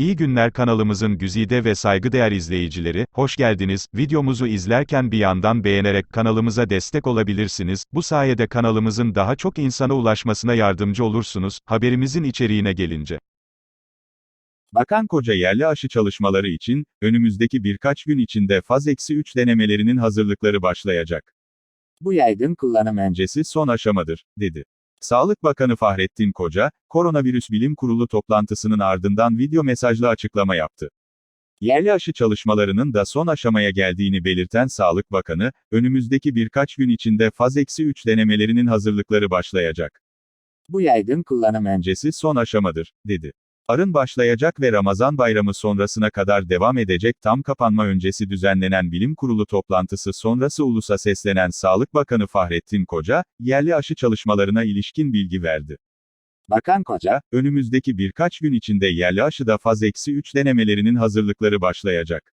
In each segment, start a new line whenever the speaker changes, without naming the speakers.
İyi günler kanalımızın güzide ve saygıdeğer izleyicileri, hoş geldiniz. Videomuzu izlerken bir yandan beğenerek kanalımıza destek olabilirsiniz. Bu sayede kanalımızın daha çok insana ulaşmasına yardımcı olursunuz. Haberimizin içeriğine gelince.
Bakan Koca yerli aşı çalışmaları için, önümüzdeki birkaç gün içinde faz eksi 3 denemelerinin hazırlıkları başlayacak.
Bu yaygın kullanım
Öncesi son aşamadır, dedi. Sağlık Bakanı Fahrettin Koca, Koronavirüs Bilim Kurulu toplantısının ardından video mesajlı açıklama yaptı. Yerli aşı çalışmalarının da son aşamaya geldiğini belirten Sağlık Bakanı, önümüzdeki birkaç gün içinde faz eksi 3 denemelerinin hazırlıkları başlayacak.
bu yaygın kullanım
Öncesi son aşamadır, dedi. Arın başlayacak ve Ramazan bayramı sonrasına kadar devam edecek tam kapanma öncesi düzenlenen bilim kurulu toplantısı sonrası ulusa seslenen Sağlık Bakanı Fahrettin Koca, yerli aşı çalışmalarına ilişkin bilgi verdi.
Bakan Koca,
Önümüzdeki birkaç gün içinde yerli aşıda faz eksi 3 denemelerinin hazırlıkları başlayacak.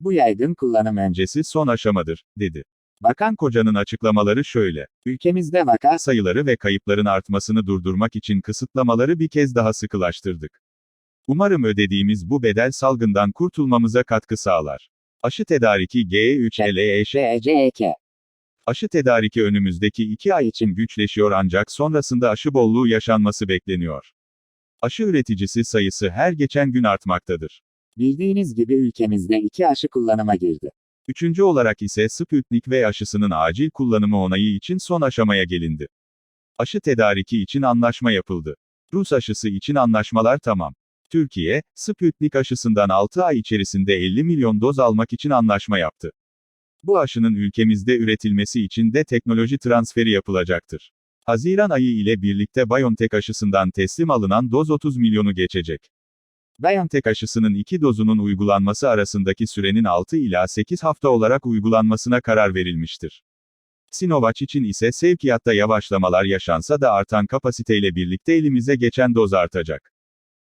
bu yaygın kullanım
Öncesi son aşamadır, dedi.
Bakan
Koca'nın açıklamaları şöyle.
ülkemizde vaka
sayıları ve kayıpların artmasını durdurmak için kısıtlamaları bir kez daha sıkılaştırdık. Umarım ödediğimiz bu bedel salgından kurtulmamıza katkı sağlar. Aşı tedariki G3LEŞ
SECEK.
Aşı tedariki önümüzdeki iki ay için güçleşiyor ancak sonrasında aşı bolluğu yaşanması bekleniyor. Aşı üreticisi sayısı her geçen gün artmaktadır.
Bildiğiniz gibi ülkemizde iki aşı kullanıma girdi.
Üçüncü olarak ise Sputnik V aşısının acil kullanımı onayı için son aşamaya gelindi. Aşı tedariki için anlaşma yapıldı. Rus aşısı için anlaşmalar tamam. Türkiye, Sputnik aşısından 6 ay içerisinde 50 milyon doz almak için anlaşma yaptı. Bu aşının ülkemizde üretilmesi için de teknoloji transferi yapılacaktır. Haziran ayı ile birlikte BioNTech aşısından teslim alınan doz 30 milyonu geçecek. BioNTech aşısının iki dozunun uygulanması arasındaki sürenin 6 ila 8 hafta olarak uygulanmasına karar verilmiştir. Sinovac için ise sevkiyatta yavaşlamalar yaşansa da artan kapasiteyle birlikte elimize geçen doz artacak.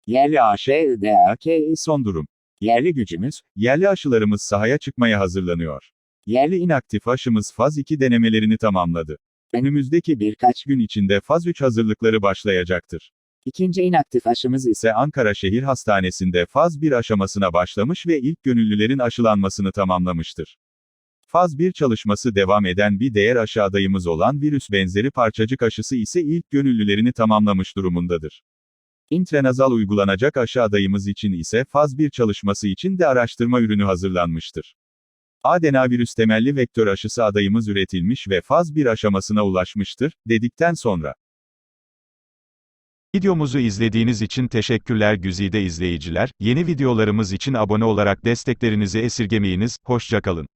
Yerli AŞIDAK,
Son durum.
yerli gücümüz,
Yerli aşılarımız sahaya çıkmaya hazırlanıyor. Yerli inaktif aşımız faz 2 denemelerini tamamladı. Önümüzdeki birkaç gün içinde faz 3 hazırlıkları başlayacaktır.
İkinci inaktif aşımız ise
Ankara Şehir Hastanesi'nde faz 1 aşamasına başlamış ve ilk gönüllülerin aşılanmasını tamamlamıştır. Faz 1 çalışması devam eden bir diğer aşı adayımız olan virüs benzeri parçacık aşısı ise ilk gönüllülerini tamamlamış durumundadır. İntranazal uygulanacak aşı adayımız için ise faz 1 çalışması için de araştırma ürünü hazırlanmıştır. Adenavirüs temelli vektör aşısı adayımız üretilmiş ve faz 1 aşamasına ulaşmıştır, dedikten sonra.
Videomuzu izlediğiniz için teşekkürler güzide izleyiciler. Yeni videolarımız için abone olarak desteklerinizi esirgemeyiniz. Hoşçakalın.